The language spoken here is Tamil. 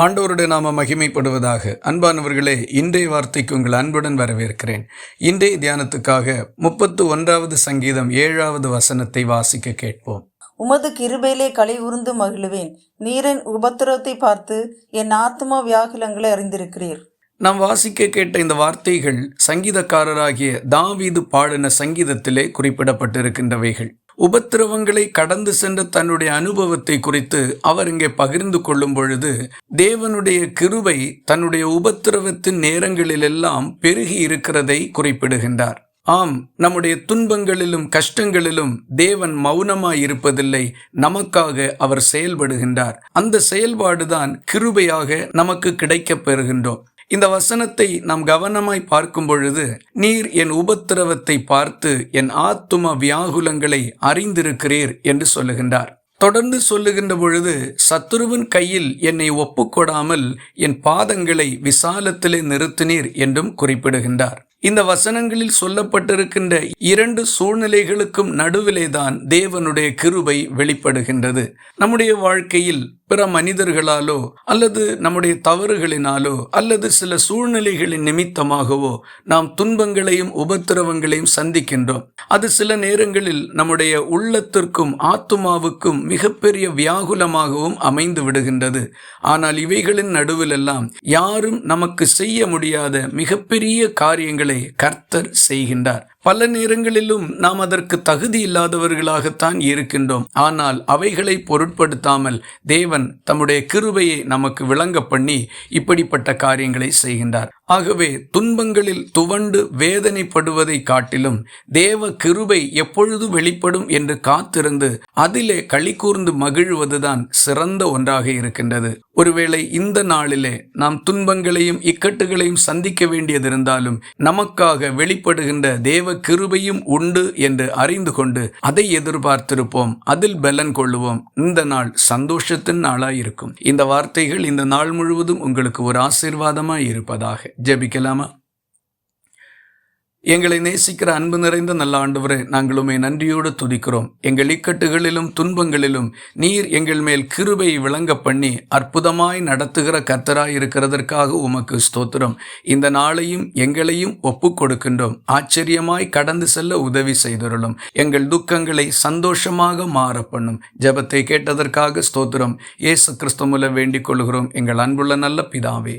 ஆண்டவருடைய நாம மகிமைப்படுவதாக. அன்பானவர்களே இன்றைய வார்த்தைக்கு உங்கள் அன்புடன் வரவேற்கிறேன். இன்றைய தியானத்துக்காக முப்பத்து ஒன்றாவது சங்கீதம் ஏழாவது வசனத்தை வாசிக்க கேட்போம். உமது கிருபையிலே களி உருந்து மகிழுவேன். நீரின் உபத்திரவத்தை பார்த்து என் ஆத்மா வியாகுலங்களை அறிந்திருக்கிறீர். நாம் வாசிக்க கேட்ட இந்த வார்த்தைகள் சங்கீதக்காரராகிய தாவீது பாடின சங்கீதத்திலே குறிப்பிடப்பட்டிருக்கின்றவைகள். உபத்திரவங்களை கடந்து சென்ற தன்னுடைய அனுபவத்தை குறித்து அவர் இங்கே பகிர்ந்து கொள்ளும் பொழுது தேவனுடைய கிருபை தன்னுடைய உபத்திரவத்தின் நேரங்களிலெல்லாம் பெருகி இருக்கிறதை குறிப்பிடுகின்றார். ஆம் நம்முடைய துன்பங்களிலும் கஷ்டங்களிலும் தேவன் மௌனமாய் இருப்பதில்லை நமக்காக அவர் செயல்படுகின்றார். அந்த செயல்பாடுதான் கிருபையாக நமக்கு கிடைக்கப் பெறுகின்றோம். இந்த வசனத்தை நாம் கவனமாய் பார்க்கும் பொழுது நீர் என் உபத்திரவத்தை பார்த்து என் ஆத்தும வியாகுலங்களை அறிந்திருக்கிறீர் என்று சொல்லுகின்றார். தொடர்ந்து சொல்லுகின்ற பொழுது சத்துருவின் கையில் என்னை ஒப்புக்கொடாமல் என் பாதங்களை விசாலத்திலே நிறுத்தினீர் என்றும் குறிப்பிடுகின்றார். இந்த வசனங்களில் சொல்லப்பட்டிருக்கின்ற இரண்டு சூழ்நிலைகளுக்கும் நடுவிலேதான் தேவனுடைய கிருபை வெளிப்படுகின்றது. நம்முடைய வாழ்க்கையில் பிற மனிதர்களாலோ அல்லது நம்முடைய தவறுகளினாலோ அல்லது சில சூழ்நிலைகளின் நிமித்தமாகவோ நாம் துன்பங்களையும் உபத்திரவங்களையும் சந்திக்கின்றோம். அது சில நேரங்களில் நம்முடைய உள்ளத்திற்கும் ஆத்துமாவுக்கும் மிகப்பெரிய வியாகுலமாகவும் அமைந்து விடுகின்றது. ஆனால் இவைகளின் நடுவிலெல்லாம் யாரும் நமக்கு செய்ய முடியாத மிகப்பெரிய காரியங்களை கர்த்தர் செய்கின்றார். பல நேரங்களிலும் நாம் அதற்கு தகுதி இல்லாதவர்களாகத்தான் இருக்கின்றோம். ஆனால் அவைகளை பொருட்படுத்தாமல் தேவன் தம்முடைய கிருபையை நமக்கு விளங்க பண்ணி இப்படிப்பட்ட காரியங்களை செய்கின்றார். ஆகவே துன்பங்களில் துவண்டு வேதனைப்படுவதை காட்டிலும் தேவ கிருபை எப்பொழுது வெளிப்படும் என்று காத்திருந்து அதிலே களி கூர்ந்து மகிழ்வதுதான் சிறந்த ஒன்றாக இருக்கின்றது. ஒருவேளை இந்த நாளிலே நாம் துன்பங்களையும் இக்கட்டுகளையும் சந்திக்க வேண்டியதிருந்தாலும் நமக்காக வெளிப்படுகின்ற தேவ கிருபையும் உண்டு என்று அறிந்து கொண்டு அதை எதிர்பார்த்திருப்போம். அதில் பலன் கொள்ளுவோம். இந்த நாள் சந்தோஷத்தின் நாளாயிருக்கும். இந்த வார்த்தைகள் இந்த நாள் முழுவதும் உங்களுக்கு ஒரு ஆசீர்வாதமாய் இருப்பதாக ஜெபிக்கலாமா? எங்களை நேசிக்கிற அன்பு நிறைந்த நல்ல ஆண்டவரே நாங்களுமே நன்றியோடு துதிக்கிறோம். எங்கள் இக்கட்டுகளிலும் துன்பங்களிலும் நீர் எங்கள் மேல் கிருபை விளங்க பண்ணி அற்புதமாய் நடத்துகிற கர்த்தராய் இருக்கிறதற்காக உமக்கு ஸ்தோத்திரம். இந்த நாளையும் எங்களையும் ஒப்பு கொடுக்கின்றோம். ஆச்சரியமாய் கடந்து செல்ல உதவி செய்தருளும். எங்கள் துக்கங்களை சந்தோஷமாக மாற பண்ணும். ஜெபத்தை கேட்டதற்காக ஸ்தோத்திரம். இயேசு கிறிஸ்துமுல வேண்டிக் கொள்கிறோம். எங்கள் அன்புள்ள நல்ல பிதாவே